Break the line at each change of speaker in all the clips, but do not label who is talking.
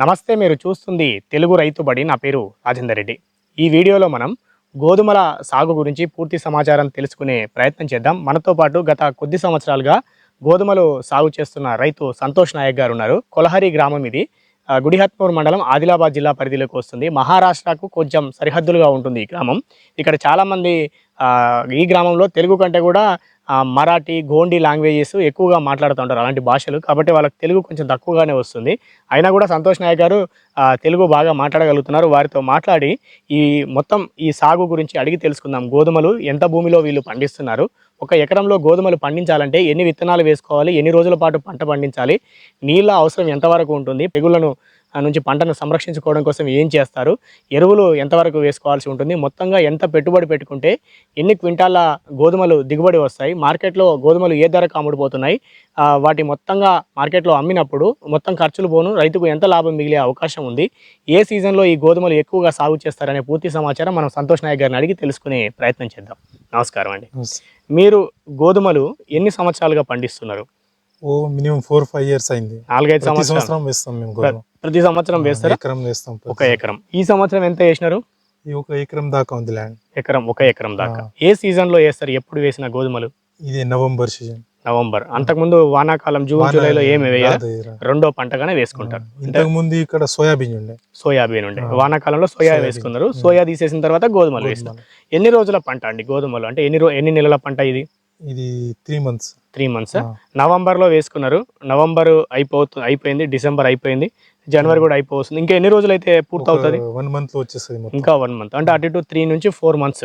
నమస్తే మీరు చూస్తుంది తెలుగు రైతు బడి. నా పేరు రాజేందర్ రెడ్డి. ఈ వీడియోలో మనం గోధుమల సాగు గురించి పూర్తి సమాచారం తెలుసుకునే ప్రయత్నం చేద్దాం. మనతో పాటు గత కొద్ది సంవత్సరాలుగా గోధుమలు సాగు చేస్తున్న రైతు సంతోష్ నాయక్ గారు ఉన్నారు. కొలహరి గ్రామం ఇది. గుడిహత్మూర్ మండలం ఆదిలాబాద్ జిల్లా పరిధిలోకి వస్తుంది. మహారాష్ట్రకు కొంచెం సరిహద్దులుగా ఉంటుంది ఈ గ్రామం. ఇక్కడ చాలామంది ఈ గ్రామంలో తెలుగు కంటే కూడా మరాఠీ గోండి లాంగ్వేజెస్ ఎక్కువగా మాట్లాడుతూ ఉంటారు అలాంటి భాషలు. కాబట్టి వాళ్ళకి తెలుగు కొంచెం తక్కువగానే వస్తుంది. అయినా కూడా సంతోష్ నాయక్ గారు తెలుగు బాగా మాట్లాడగలుగుతున్నారు. వారితో మాట్లాడి ఈ మొత్తం ఈ సాగు గురించి అడిగి తెలుసుకుందాం. గోధుమలు ఎంత భూమిలో వీళ్ళు పండిస్తున్నారు? ఒక ఎకరంలో గోధుమలు పండించాలంటే ఎన్ని విత్తనాలు వేసుకోవాలి? ఎన్ని రోజుల పాటు పంట పండించాలి? నీళ్ళ అవసరం ఎంతవరకు ఉంటుంది? తెగుళ్ళను నుంచి పంటను సంరక్షించుకోవడం కోసం ఏం చేస్తారు? ఎరువులు ఎంతవరకు వేసుకోవాల్సి ఉంటుంది? మొత్తంగా ఎంత పెట్టుబడి పెట్టుకుంటే ఎన్ని క్వింటాల గోధుమలు దిగుబడి వస్తాయి? మార్కెట్లో గోధుమలు ఏ ధరకు అమ్ముడుపోతున్నాయి? వాటి మొత్తంగా మార్కెట్లో అమ్మినప్పుడు మొత్తం ఖర్చులు పోను రైతుకు ఎంత లాభం మిగిలే అవకాశం ఉంది? ఏ సీజన్లో ఈ గోధుమలు ఎక్కువగా సాగు చేస్తారనే పూర్తి సమాచారం మనం సంతోష్ నాయక్ గారిని అడిగి తెలుసుకునే ప్రయత్నం చేద్దాం. నమస్కారం అండి. మీరు గోధుమలు ఎన్ని సంవత్సరాలుగా పండిస్తున్నారు?
ఓ మినిమం ఫోర్ ఫైవ్ ఇయర్స్ అయింది.
నాలుగైదు
సంవత్సరం వేస్తాం మేము
ప్రతి సంవత్సరం వేస్తారా?
ఎకరం వేస్తాం
ఒక ఎకరం. ఈ సంవత్సరం ఎంత వేసినారు?
ఈ ఒక ఎకరం దాకా ఉంది ల్యాండ్
ఎకరం ఒక ఎకరం దాకా. ఏ సీజన్లో వేస్తారు? ఎప్పుడు వేసిన గోధుమలు?
ఇది నవంబర్ సీజన్
నవంబర్. అంతకుముందు వానాకాలం జూన్ జూలైలో ఏమి వేయాలి రెండో పంటగానే వేసుకుంటారు.
ఇంతకు ముందు ఇక్కడ సోయాబీన్ ఉండే.
సోయాబీన్ ఉండే. వానాకాలంలో సోయా. వేసుకున్నారు. సోయా తీసేసిన తర్వాత గోధుమలు వేస్తారు. ఎన్ని రోజుల పంట అండి గోధుమలు? అంటే ఎన్ని ఎన్ని నెలల పంట ఇది?
ఇది త్రీ మంత్స్
త్రీ మంత్స్ నవంబర్లో వేసుకున్నారు. నవంబర్ అయిపోతు అయిపోయింది. డిసెంబర్ అయిపోయింది. జనవరి కూడా అయిపోతుంది ఇంకా ఎన్ని రోజులు అయితే పూర్తవుతుంది
వన్ మంత్ వచ్చేస్తుంది
ఇంకా వన్ మంత్ అంటే అటు ఇటు త్రీ నుంచి ఫోర్ మంత్స్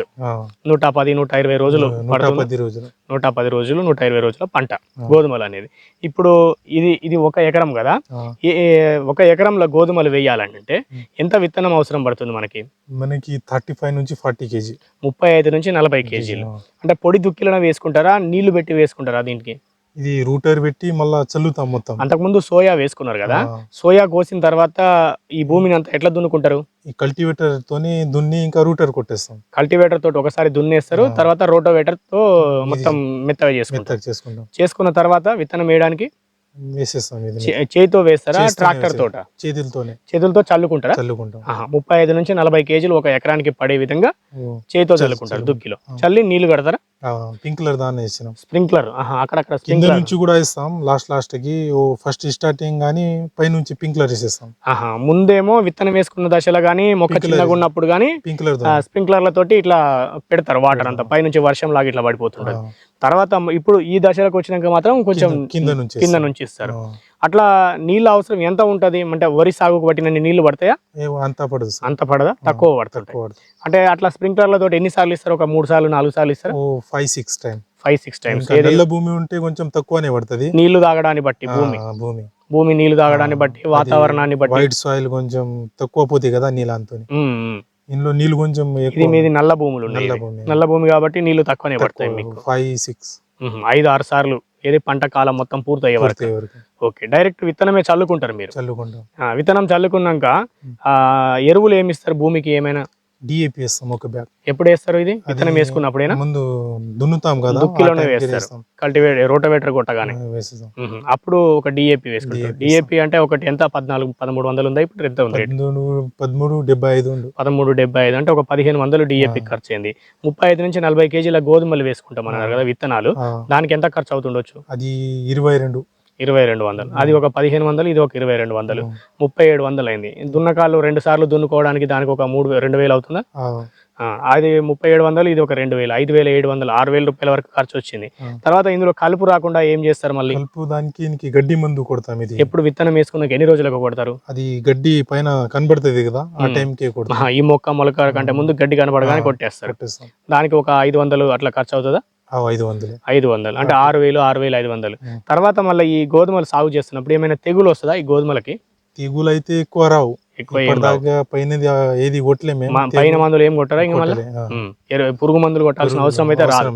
నూట పది నూట ఇరవై రోజులు
నూట
పడుతుంది.
పది రోజులు.
నూట పది రోజులు నూట ఇరవై రోజుల పంట. గోధుమలు అనేది. ఇప్పుడు ఇది ఇది ఒక ఎకరం కదా? ఒక ఎకరంలో గోధుమలు వేయాలంటే. ఎంత విత్తనం అవసరం పడుతుంది మనకి?
మనకి థర్టీ ఫైవ్ నుంచి ఫార్టీ కేజీ.
ముప్పై ఐదు నుంచి నలభై కేజీలు. అంటే పొడి దుక్కిలను వేసుకుంటారా? నీళ్ళు పెట్టి వేసుకుంటారా దీనికి?
ఇది రూటర్ పెట్టి మళ్ళా చల్లుతాం మొత్తం.
అంతకుముందు సోయా వేసుకున్నారు కదా? సోయా కోసిన తర్వాత ఈ భూమిని అంతా ఎట్లా దున్నుకుంటారు?
ఈ కల్టివేటర్ తోని దున్ని ఇంకా రూటర్ కొట్టేస్తాం.
కల్టివేటర్ తోటి ఒకసారి దున్నేస్తారు. తర్వాత రోటోవేటర్తో మొత్తం మెత్తగా చేసుకుంటారు.
చేసుకుంటాం.
చేసుకున్న తర్వాత విత్తనం వేయడానికి
వేసేస్తాం
చేతితో వేస్తారా? ట్రాక్టర్. తోట?
చేతులతోనే.
చేతులతో చల్లుకుంటారా?
చల్లుకుంటాం.
ముప్పై ఐదు నుంచి నలభై కేజీలు ఒక ఎకరానికి పడే విధంగా చేతితో
చల్లు-
చల్లుకుంటారు
చల్లు.
దుక్కిలో. చల్లి నీళ్ళు కడతారా?
ఆ, పింక్ కలర్ దాన్ని వేసినాం
స్ప్రింక్లర్ అక్కడక్కడ
కింద
స్ప్రింక్లర్.
నుంచి కూడా వేస్తాం లాస్ట్ లాస్ట్కి ఓ ఫస్ట్ స్టార్టింగ్ గానీ పై నుంచి పింక్ కలర్ వేసేస్తాం
ఆహా, ముందేమో విత్తనం వేసుకున్న దశలో గానీ మొక్క
Sprinkler
చిన్నగా ఉన్నప్పుడు గానీ
పింక్ కలర్
ఆ, స్ప్రింక్లర్ల తోటి ఇట్లా పెడతారు వాటర్ అంతా. పైనుంచి వర్షం లాగా ఇట్లా పడిపోతుంటది. తర్వాత ఇప్పుడు ఈ దశలకు వచ్చినాక మాత్రం కొంచెం
కింద నుంచి
కింద. నుంచి ఇస్తారు. అట్లా నీళ్ళ అవసరం ఎంత ఉంటది? అంటే వరి సాగుకు పట్టినన్ని నీళ్ళు పడతాయా?
అంతా పడదు.
అంత పడదా? తక్కువ
పడుతుంది
అంటే అట్లా స్ప్రింక్లర్ల తోటి ఎన్ని సార్లు ఇస్తారు? ఒక మూడు సార్లు నాలుగు సార్లు ఇస్తారు?
Five six time
five six times
నల్ల భూమి ఉంటే కొంచెం తక్కువనే పడుతుంది.
నీళ్ళు తాగడాన్ని బట్టి భూమి.
భూమి.
భూమి నీళ్ళు తాగడాన్ని బట్టి వాతావరణాన్ని బట్టి.
వైట్ సాయిల్ కొంచెం తక్కువ పోతాయి కదా నీళ్ళంతో. ఇందులో నీళ్ళు కొంచెం
ఇది మీది నల్ల భూములు
నల్ల. భూమి.
నల్ల భూమి కాబట్టి నీళ్ళు తక్కువనే పడతాయి మీకు.
ఫైవ్ సిక్స్
ఐదు ఆరు సార్లు ఏది పంట కాలం మొత్తం పూర్తయ్యే వరకు. ఓకే డైరెక్ట్ విత్తనమే చల్లుకుంటారు మీరు.
చల్లుకుంటాం.
ఆ, విత్తనం చల్లుకున్నాక ఆ, ఎరువులు ఏమి ఇస్తారు భూమికి ఏమైనా
డిఏపి వేస్తాం ఒక బ్యాగ్
ఎప్పుడు వేస్తారు ఇది? విత్తనం వేసుకున్నప్పుడేనా?
ముందు దున్నుతాం కదా
దుక్కిలోనే వేస్తారు.
వేస్తాం.
కల్టివేట్ రోటవేటర్ కొట్టగానే.
వేసేస్తాం.
అప్పుడు ఒక డిఏపి వేసుకుంటారు.
DAP
డిఏపి అంటే ఒకటి ఎంత? పద్నాలుగు పదమూడు వందలు ఉందా? ఇప్పుడు ఎంత ఉంది
పదమూడు డెబ్బై ఐదు
పదమూడు డెబ్బై ఐదు అంటే ఒక పదిహేను వందలు డిఏపి. ఖర్చు అయింది ముప్పై ఐదు నుంచి నలభై కేజీల గోధుమలు వేసుకుంటాం అన్నారు కదా విత్తనాలు. దానికి ఎంత ఖర్చు అవుతుండొచ్చు
అది ఇరవై రెండు.
ఇరవై రెండు వందలు. అది ఒక పదిహేను వందలు ఇది ఒక ఇరవై రెండు వందలు. ముప్పై ఏడు వందలు అయింది దున్నకాలు రెండు సార్లు దున్నుకోవడానికి దానికి ఒక మూడు రెండు వేలు అవుతుందా? అది ముప్పై ఏడు వందలు ఇది ఒక రెండు వేలు. ఐదు వేల ఏడు వందలు ఆరు వేల రూపాయల వరకు ఖర్చు వచ్చింది. తర్వాత ఇందులో కలుపు రాకుండా ఏం చేస్తారు మళ్ళీ?
కలుపు దానికి గడ్డి మందు కొడతాం ఇది.
ఎప్పుడు విత్తనం వేసుకున్నాక ఎన్ని రోజులకు కొడతారు?
అది గడ్డి పైన కనబడుతుంది కదా ఆ
ఉమ్.
టైం కి కొడతాం
ఆహా, ఈ మొక్క మొలక కంటే ముందు గడ్డి కనబడగానే. కొట్టేస్తారు.
కొట్టేస్తాం.
దానికి ఒక ఐదు వందలు అట్లా ఖర్చు అవుతుందా?
ఐదు వందలు.
ఐదు వందలు. అంటే ఆరు వేలు ఆరు వేలు ఐదు వందలు. తర్వాత మళ్ళీ ఈ గోధుమలు సాగు చేస్తున్నప్పుడు ఏమైనా తెగులు వస్తుందా ఈ గోధుమలకి?
తెగులు అయితే ఎక్కువ రావు.
ఎక్కువ
పైన ఏది కొట్టలేమే
పైన మందులు ఏం కొట్టారా ఇంకా మళ్ళీ? పురుగు మందులు కొట్టాల్సిన అవసరం అయితే రాదు.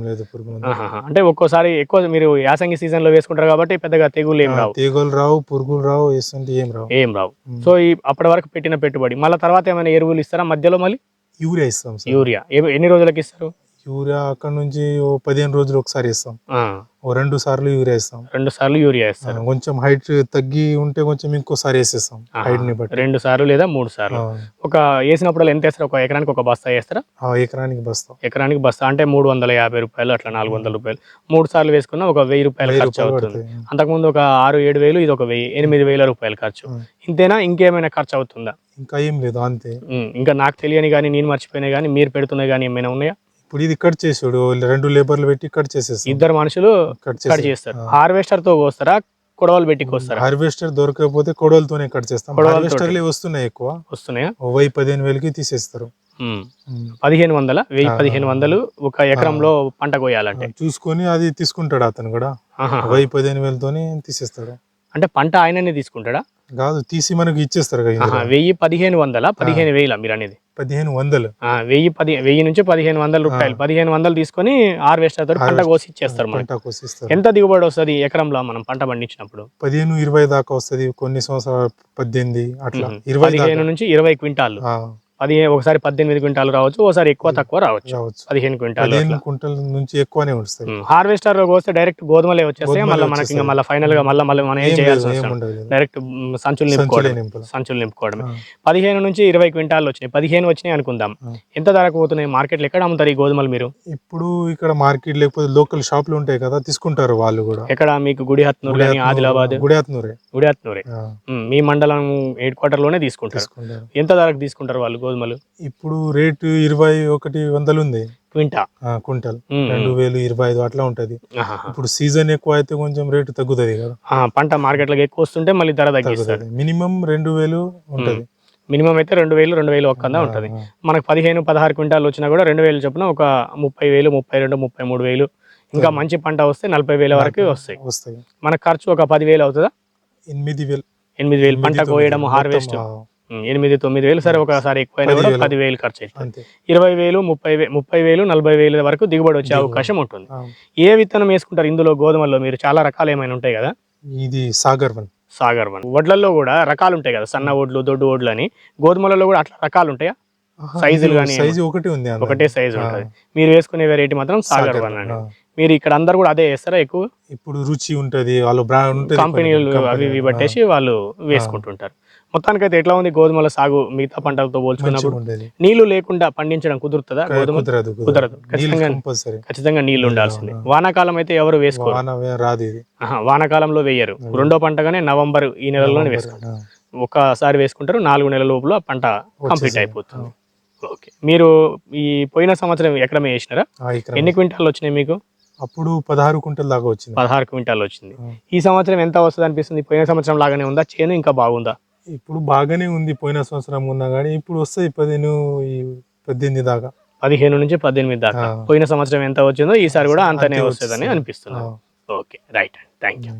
అంటే ఒక్కోసారి ఎక్కువ మీరు యాసంగి సీజన్లో వేసుకుంటారు కాబట్టి పెద్దగా తెగులు ఏం రావు.
తెగులు రావు పురుగులు రావు వేస్తుంటే ఏం రావు.
ఏం రావు. సో ఈ అప్పటి వరకు పెట్టిన పెట్టుబడి. మళ్ళీ తర్వాత ఏమైనా ఎరువులు ఇస్తారా మధ్యలో మళ్ళీ?
యూరియా ఇస్తాం
యూరియా. ఎన్ని రోజులకి ఇస్తారు?
యూరియా అక్కడ నుంచి ఓ పదిహేను రోజులు ఒకసారి వేస్తాం. ఓ రెండు సార్లు యూరియా వేస్తాం.
రెండు సార్లు యూరియా
ఆ,
వేస్తారు.
కొంచెం హైట్ తగ్గి ఉంటే కొంచెం ఇంకోసారి వేసేస్తాం. హైట్ని బట్టి.
రెండు సార్లు లేదా మూడు సార్లు? ఒక వేసినప్పుడు ఎంత వేస్తారు? ఒక ఎకరానికి ఒక బస్తా వేస్తారా?
ఆ ఎకరానికి బస్తాం.
ఎకరానికి బస్తా అంటే మూడు వందల యాభై రూపాయలు అట్లా నాలుగు వందల రూపాయలు. మూడు సార్లు వేసుకున్న ఒక వెయ్యి రూపాయలు ఖర్చు అవుతుంది. అంతకుముందు ఒక ఆరు ఏడు వేలు ఇది ఒక వెయ్యి ఎనిమిది వేల రూపాయలు ఖర్చు. ఇంతేనా? ఇంకేమైనా ఖర్చు అవుతుందా?
ఇంకా ఏం లేదు అంతే.
ఇంకా నాకు తెలియని కానీ నేను మర్చిపోయినా కానీ మీరు పెడుతున్నాయి కానీ ఏమైనా ఉన్నాయా?
ఇప్పుడు ఇది కట్ చేసాడు రెండు లేబర్లు పెట్టి కట్ చేసేస్తాం
ఇద్దరు మనుషులు
కట్
చేస్తారు. హార్వెస్టర్తో కోస్తారా కొడవలు పెట్టి కోస్తారా?
హార్వెస్టర్ దొరకకపోతే కొడవలతోనే కట్ చేస్తాం. హార్వెస్టర్లే వస్తున్నాయి ఎక్కువ.
వస్తున్నాయా?
వెయ్యి పదిహేను వేలకి తీసేస్తారు.
పదిహేను వందల? వెయ్యి. పదిహేను వందలు ఒక ఎకరంలో పంట కోయాలంటే.
చూసుకొని అది తీసుకుంటాడు అతను కూడా. వెయ్యి పదిహేను వేలతోనే తీసేస్తాడు.
అంటే పంట ఆయననే తీసుకుంటాడా?
కాదు తీసి మనకు ఇచ్చేస్తారు.
వెయ్యి పదిహేను వందల? పదిహేను వేల మీరు అనేది.
పదిహేను వందలు.
ఆ, వెయ్యి పది వెయ్యి నుంచి పదిహేను వందల రూపాయలు. పదిహేను వందలు తీసుకొని హార్వెస్టర్ తోటి పంట కోసి ఇచ్చేస్తారు మనకి.
పంట కోసిస్తారు.
ఎంత దిగుబడి వస్తుంది ఎకరంలో మనం పంట పండించినప్పుడు?
పదిహేను ఇరవై దాకా వస్తది కొన్ని సంవత్సరాలు పద్దెనిమిది అట్లా. ఇరవై
నుంచి ఇరవై క్వింటాలు. పదిహేను ఒకసారి పద్దెనిమిది క్వింటాలు రావచ్చు ఒకసారి ఎక్కువ తక్కువ రావచ్చు. పదిహేను క్వింటాలు
కుంటల నుంచి ఎక్కువనే
హార్వెస్టర్లో కోస్తే డైరెక్ట్ గోధుమలే వచ్చేస్తాయి
గోధుమలే
మళ్ళీ మనకి ఇంకా. మళ్ళీ ఫైనల్గా మళ్ళీ మళ్ళీ మనం ఏం చేయాల్సి వస్తుంది. డైరెక్ట్ సంచులు నింపుకోవడం. సంచులు నింపుకోవడమే. పదిహేను నుంచి ఇరవై క్వింటాలు వచ్చినాయి. పదిహేను వచ్చినాయి అనుకుందాం. ఎంత ధరకు పోతున్నాయి? మార్కెట్లో ఎక్కడ అమ్ముతారు ఈ గోధుమలు మీరు?
ఇప్పుడు ఇక్కడ మార్కెట్ లేకపోతే లోకల్ షాపులు ఉంటాయి కదా తీసుకుంటారు వాళ్ళు కూడా.
ఎక్కడ? మీకు గుడి హత్నూరు కానీ ఆదిలాబాద్?
గుడియాత్నూరే
గుడి హత్నూరే. మ్, మండలం హెడ్ క్వార్టర్లోనే తీసుకుంటారు.
తీసుకుంటారు.
ఎంత ధరకు తీసుకుంటారు వాళ్ళు గోధుమలు
ఇప్పుడు రేటు ఇరవై ఒకటి వందలు ఉంది.
క్వింటా? మ్,
రెండు వేలు ఇరవై ఐదు అట్లా ఉంటది. ఇప్పుడు సీజన్ ఎక్కువ అయితే కొంచెం రేటు తగ్గుతుంది కదా.
పంట మార్కెట్లోకి ఎక్కువ వస్తుంటే మళ్ళీ ధర
తగ్గుతుంది. మినిమం రెండు వేలు ఉంటది.
మినిమం అయితే రెండు వేలు రెండు వేలు ఒక్కందా ఉంటుంది. మనకు పదిహేను పదహారు క్వింటాలు వచ్చినా కూడా రెండు వేలు చొప్పున ఒక ముప్పై వేలు ముప్పై రెండు ముప్పై మూడు వేలు. ఇంకా మంచి పంట వస్తే నలభై వేల వరకు వస్తాయి.
వస్తాయి.
మనకు ఖర్చు ఒక పదివేలు అవుతుందా?
ఎనిమిది వేలు.
ఎనిమిది వేలు. పంట కోయడం హార్వెస్ట్ ఎనిమిది తొమ్మిది వేలు సరే ఒకసారి ఎక్కువైనా కూడా
పదివేలు.
పదివేలు ఖర్చు అవుతుంది ఇరవై వేలు ముప్పై వే ముప్పై వేలు నలభై వేల వరకు దిగుబడి వచ్చే అవకాశం ఉంటుంది. ఏ విత్తనం వేసుకుంటారు? ఇందులో గోధుమల్లో మీరు చాలా రకాలు ఏమైనా ఉంటాయి కదా?
ఇది సాగర్ వన్.
సాగర్ వన్. వడ్లల్లో కూడా రకాలు ఉంటాయి కదా సన్న వడ్లు దొడ్డు వడ్లు అని. గోధుమలలో కూడా అట్లా రకాలు ఉంటాయా? సైజులు గానీ
సైజు ఒకటి ఉంది.
ఒకటే సైజు ఉంటుంది. మీరు వేసుకునే వెరైటీ మాత్రం సాగర్ వన్ అండి. మీరు ఇక్కడ అందరు కూడా అదే వేస్తారా ఎక్కువ?
ఇప్పుడు రుచి ఉంటది వాళ్ళు
కంపెనీలు అవి ఇవి. పట్టేసి వాళ్ళు వేసుకుంటుంటారు. మొత్తానికైతే ఎట్లా ఉంది గోధుమల సాగు మిగతా పంటలతో పోల్చుకున్నప్పుడు? నీళ్ళు లేకుండా పండించడం కుదురుతుందా? గోధుమ
కుదరదు
ఖచ్చితంగా ఖచ్చితంగా నీళ్ళు ఉండాల్సిందే. వానాకాలం అయితే ఎవరు వేసుకోరు.
రాదు
వానాకాలంలో వేయరు. రెండో పంటగానే నవంబర్ ఈ నెలలోనే వేసుకుంటారు. ఒకసారి వేసుకుంటారు నాలుగు నెలల లోపల పంట కంప్లీట్. అయిపోతుంది. ఓకే. మీరు ఈ పోయిన సంవత్సరం ఎకరమే వేసినారా? ఎన్ని క్వింటాలు వచ్చినాయి మీకు?
అప్పుడు పదహారు కుంటల దాకా వచ్చింది.
పదహారు క్వింటాలు వచ్చింది. ఈ సంవత్సరం ఎంత వస్తుంది అనిపిస్తుంది పోయిన సంవత్సరం లాగానే ఉందా? చేను ఇంకా బాగుందా?
ఇప్పుడు బాగానే ఉంది పోయిన సంవత్సరం ఉన్నా కానీ ఇప్పుడు వస్తాయి పదిహేను ఈ పద్దెనిమిది దాకా
పదిహేను నుంచి పద్దెనిమిది దాకా. పోయిన సంవత్సరం ఎంత వచ్చిందో ఈసారి కూడా అంతనే
అంతే
వస్తుందని
వస్తుంది.
అనిపిస్తుంది. ఓకే రైట్ థ్యాంక్ యూ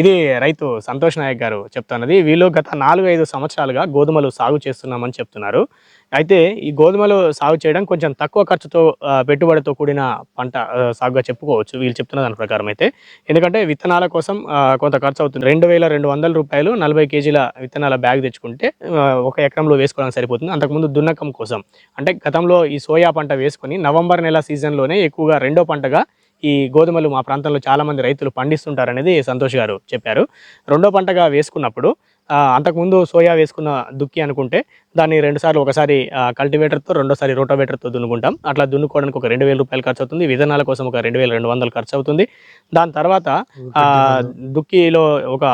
ఇది రైతు సంతోష్ నాయక్ గారు చెప్తున్నది. వీళ్ళు గత నాలుగు ఐదు సంవత్సరాలుగా గోధుమలు సాగు చేస్తున్నామని చెప్తున్నారు. అయితే ఈ గోధుమలు సాగు చేయడం కొంచెం తక్కువ ఖర్చుతో పెట్టుబడితో కూడిన పంట సాగుగా చెప్పుకోవచ్చు. వీళ్ళు చెప్తున్న దాని ప్రకారం అయితే. ఎందుకంటే విత్తనాల కోసం కొంత ఖర్చు అవుతుంది. రెండు వేల రెండు వందల రూపాయలు నలభై కేజీల విత్తనాల బ్యాగ్ తెచ్చుకుంటే ఒక ఎకరంలో వేసుకోవడానికి సరిపోతుంది. అంతకుముందు దున్నకం కోసం. అంటే గతంలో ఈ సోయా పంట వేసుకొని నవంబర్ నెల సీజన్లోనే ఎక్కువగా రెండో పంటగా ఈ గోధుమలు మా ప్రాంతంలో చాలా మంది రైతులు పండిస్తుంటారనేది సంతోష్ గారు చెప్పారు. రెండో పంటగా వేసుకున్నప్పుడు అంతకుముందు సోయా వేసుకున్న దుక్కి అనుకుంటే దాన్ని రెండుసార్లు ఒకసారి కల్టివేటర్తో రెండోసారి రోటోవేటర్తో దున్నుకుంటాం. అట్లా దున్నుకోవడానికి ఒక రెండు వేల రూపాయలు ఖర్చు అవుతుంది విధానాల కోసం ఒక రెండు వేల రెండు వందలు ఖర్చు అవుతుంది దాని తర్వాత దుక్కిలో ఒక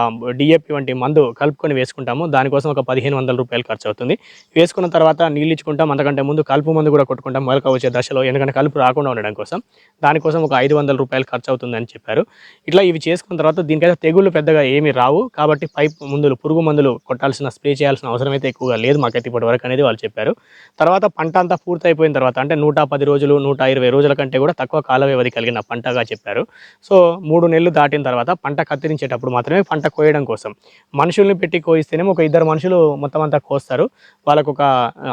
డిఏపి వంటి మందు కలుపుకొని వేసుకుంటాము. దానికోసం ఒక పదిహేను వందల రూపాయలు ఖర్చు అవుతుంది వేసుకున్న తర్వాత నీళ్ళు ఇచ్చుకుంటాం. అంతకంటే ముందు కలుపు మందు కూడా కొట్టుకుంటాం. మొలక వచ్చే దశలో ఎందుకంటే కలుపు రాకుండా ఉండడం కోసం. దానికోసం ఒక ఐదు వందల రూపాయలు ఖర్చు అవుతుందని చెప్పారు. ఇట్లా ఇవి చేసుకున్న తర్వాత దీనికైతే తెగుళ్ళు పెద్దగా ఏమీ రావు. కాబట్టి పైప్ మందులు పురుగు మందులు కొట్టాల్సిన స్ప్రే చేయాల్సిన అవసరం అయితే ఎక్కువగా లేదు. మాకైతే ఇప్పటి వరకు అనేది వాళ్ళు చెప్పారు. తర్వాత పంట అంతా పూర్తయిపోయిన తర్వాత అంటే నూట పది రోజులు నూట ఇరవై రోజుల కంటే కూడా తక్కువ కాల వ్యవధి కలిగిన పంటగా చెప్పారు. సో మూడు నెలలు దాటిన తర్వాత పంట కత్తిరించేటప్పుడు మాత్రమే పంట కోయడం కోసం. మనుషుల్ని పెట్టి కోయిస్తేనేమో ఒక ఇద్దరు మనుషులు మొత్తం అంతా కోస్తారు. వాళ్ళకు ఒక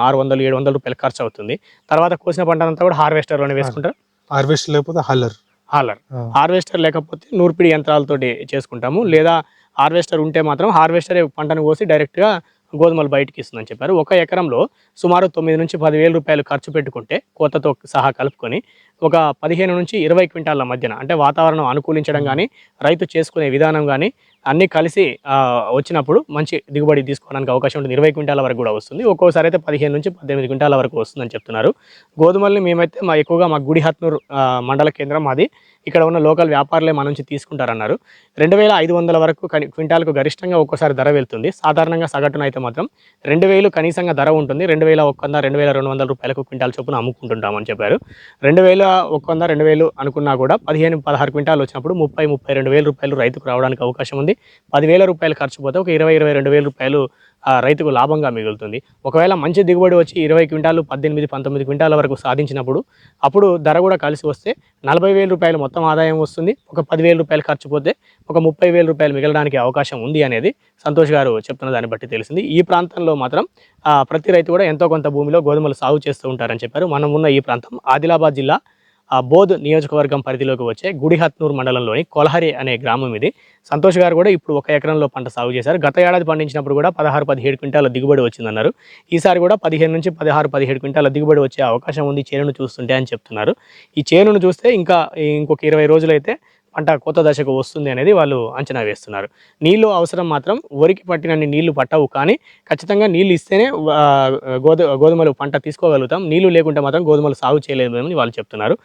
ఆరు వందలు ఏడు వందల రూపాయలు ఖర్చు అవుతుంది. తర్వాత కోసిన పంట అంతా కూడా హార్వెస్టర్లోనే వేసుకుంటారు?
హార్వెస్ట్ లేకపోతే హల్లర్.
హాలర్ హార్వెస్టర్ లేకపోతే నూర్పిడి యంత్రాలతోటి చేసుకుంటాము. లేదా హార్వెస్టర్ ఉంటే మాత్రం హార్వెస్టర్ పంటను కోసి డైరెక్ట్గా గోధుమలు బయటికి ఇస్తుందని చెప్పారు. ఒక ఎకరంలో సుమారు తొమ్మిది నుంచి పదివేల రూపాయలు ఖర్చు పెట్టుకుంటే కోతతో సహా కలుపుకొని ఒక పదిహేను నుంచి ఇరవై క్వింటాల మధ్యన అంటే వాతావరణం అనుకూలించడం కానీ రైతు చేసుకునే విధానం కానీ అన్నీ కలిసి వచ్చినప్పుడు మంచి దిగుబడి తీసుకోవడానికి అవకాశం ఉంటుంది. ఇరవై క్వింటాల వరకు కూడా వస్తుంది. ఒక్కోసారి అయితే పదిహేను నుంచి పద్దెనిమిది క్వింటాల వరకు వస్తుందని చెప్తున్నారు. గోధుమల్ని మేమైతే మా ఎక్కువగా మా గుడిహత్నూరు మండల కేంద్రం మాది. ఇక్కడ ఉన్న లోకల్ వ్యాపారులే మా నుంచి తీసుకుంటారన్నారు. రెండు వేల ఐదు వందల వరకు కని క్వింటాల్కు గరిష్టంగా ఒక్కోసారి ధర వెళ్తుంది. సాధారణంగా సగటున అయితే మాత్రం రెండు వేలు కనీసంగా ధర ఉంటుంది. రెండు వేల ఒక్క వంద రెండు వేల రెండు వందల రూపాయలకు క్వింటాల్ చొప్పున అమ్ముకుంటుంటామని చెప్పారు. రెండు వేల ఒక్క వంద రెండు వేలు అనుకున్నా కూడా పదిహేను పదహారు క్వింటాలు వచ్చినప్పుడు ముప్పై ముప్పై రెండు వేల రూపాయలు రైతుకు రావడానికి అవకాశం ఉంది. పదివేల రూపాయలు ఖర్చు పోతే ఒక ఇరవై ఇరవై రెండు వేల రూపాయలు రైతుకు లాభంగా మిగులుతుంది. ఒకవేళ మంచి దిగుబడి వచ్చి ఇరవై క్వింటాలు పద్దెనిమిది పంతొమ్మిది క్వింటాల వరకు సాధించినప్పుడు అప్పుడు ధర కూడా కలిసి వస్తే నలభై వేల రూపాయలు మొత్తం ఆదాయం వస్తుంది. ఒక పదివేల రూపాయలు ఖర్చు పోతే ఒక ముప్పై వేల రూపాయలు మిగలడానికి అవకాశం ఉంది అనేది సంతోష్ గారు చెప్తున్న దాన్ని బట్టి తెలిసింది ఈ ప్రాంతంలో మాత్రం ప్రతి రైతు కూడా ఎంతో కొంత భూమిలో గోధుమలు సాగు చేస్తూ ఉంటారని చెప్పారు. మనం ఉన్న ఈ ప్రాంతం ఆదిలాబాద్ జిల్లా ఆ బోధ్ నియోజకవర్గం పరిధిలోకి వచ్చే గుడిహత్నూర్ మండలంలోని కొలహరి అనే గ్రామం ఇది. సంతోష్ గారు కూడా ఇప్పుడు ఒక ఎకరంలో పంట సాగు చేశారు. గత ఏడాది పండించినప్పుడు కూడా పదహారు పదిహేడు క్వింటాల దిగుబడి వచ్చిందన్నారు. ఈసారి కూడా పదిహేను నుంచి పదహారు పదిహేడు క్వింటాల దిగుబడి వచ్చే అవకాశం ఉంది చేనును చూస్తుంటే అని చెప్తున్నారు. ఈ చేనును చూస్తే ఇంకా ఇంకొక ఇరవై రోజులైతే పంట కొత్త దశకు వస్తుంది అనేది వాళ్ళు అంచనా వేస్తున్నారు. నీళ్ళు అవసరం మాత్రం వరికి పట్టినన్ని నీళ్ళు పట్టవు కానీ ఖచ్చితంగా నీళ్ళు ఇస్తేనే ఆ, గోధు గోధుమలు పంట తీసుకోగలుగుతాం. నీళ్ళు లేకుంటే మాత్రం గోధుమలు సాగు చేయలేమని వాళ్ళు చెప్తున్నారు.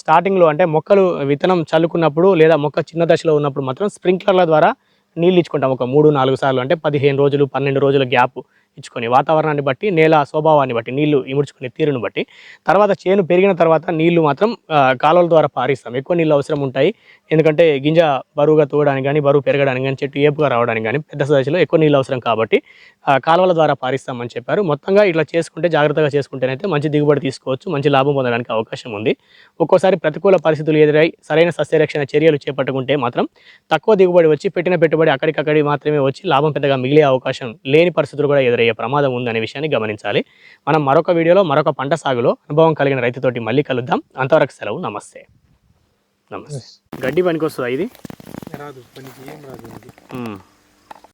స్టార్టింగ్లో అంటే మొక్కలు విత్తనం చల్లుకున్నప్పుడు లేదా మొక్క చిన్న దశలో ఉన్నప్పుడు మాత్రం స్ప్రింక్లర్ల ద్వారా నీళ్ళు ఇచ్చుకుంటాం. ఒక మూడు నాలుగు సార్లు అంటే పదిహేను రోజులు పన్నెండు రోజుల గ్యాప్ ఇచ్చుకొని వాతావరణాన్ని బట్టి నేల స్వభావాన్ని బట్టి నీళ్ళు ఇముడ్చుకునే తీరును బట్టి తర్వాత చేను పెరిగిన తర్వాత నీళ్ళు మాత్రం కాలువల ద్వారా పారిస్తాం. ఎక్కువ నీళ్ళు అవసరం ఉంటాయి. ఎందుకంటే గింజ బరువుగా తోగడానికి కానీ బరువు పెరగడానికి కానీ చెట్టు ఏపుగా రావడానికి కానీ పెద్ద సదస్సులో ఎక్కువ నీళ్ళు అవసరం కాబట్టి కాలువల ద్వారా పారిస్తామని చెప్పారు. మొత్తంగా ఇట్లా చేసుకుంటే జాగ్రత్తగా చేసుకుంటేనైతే మంచి దిగుబడి తీసుకోవచ్చు మంచి లాభం పొందడానికి అవకాశం ఉంది. ఒక్కోసారి ప్రతికూల పరిస్థితులు ఎదురై సరైన సస్యరక్షణ చర్యలు చేపట్టుకుంటే మాత్రం తక్కువ దిగుబడి వచ్చి పెట్టిన పెట్టుబడి అక్కడికక్కడి మాత్రమే వచ్చి లాభం పెద్దగా మిగిలే అవకాశం లేని పరిస్థితులు కూడా ఎదురయ్యే ప్రమాదం ఉందనే విషయాన్ని గమనించాలి. మనం మరొక వీడియోలో మరొక పంట సాగులో అనుభవం కలిగిన రైతుతోటి మళ్ళీ కలుద్దాం. అంతవరకు సెలవు. నమస్తే. నమస్తే. గడ్డి పనికి వస్తుందా ఇది?
రాదు. పనికి ఏం రాదు.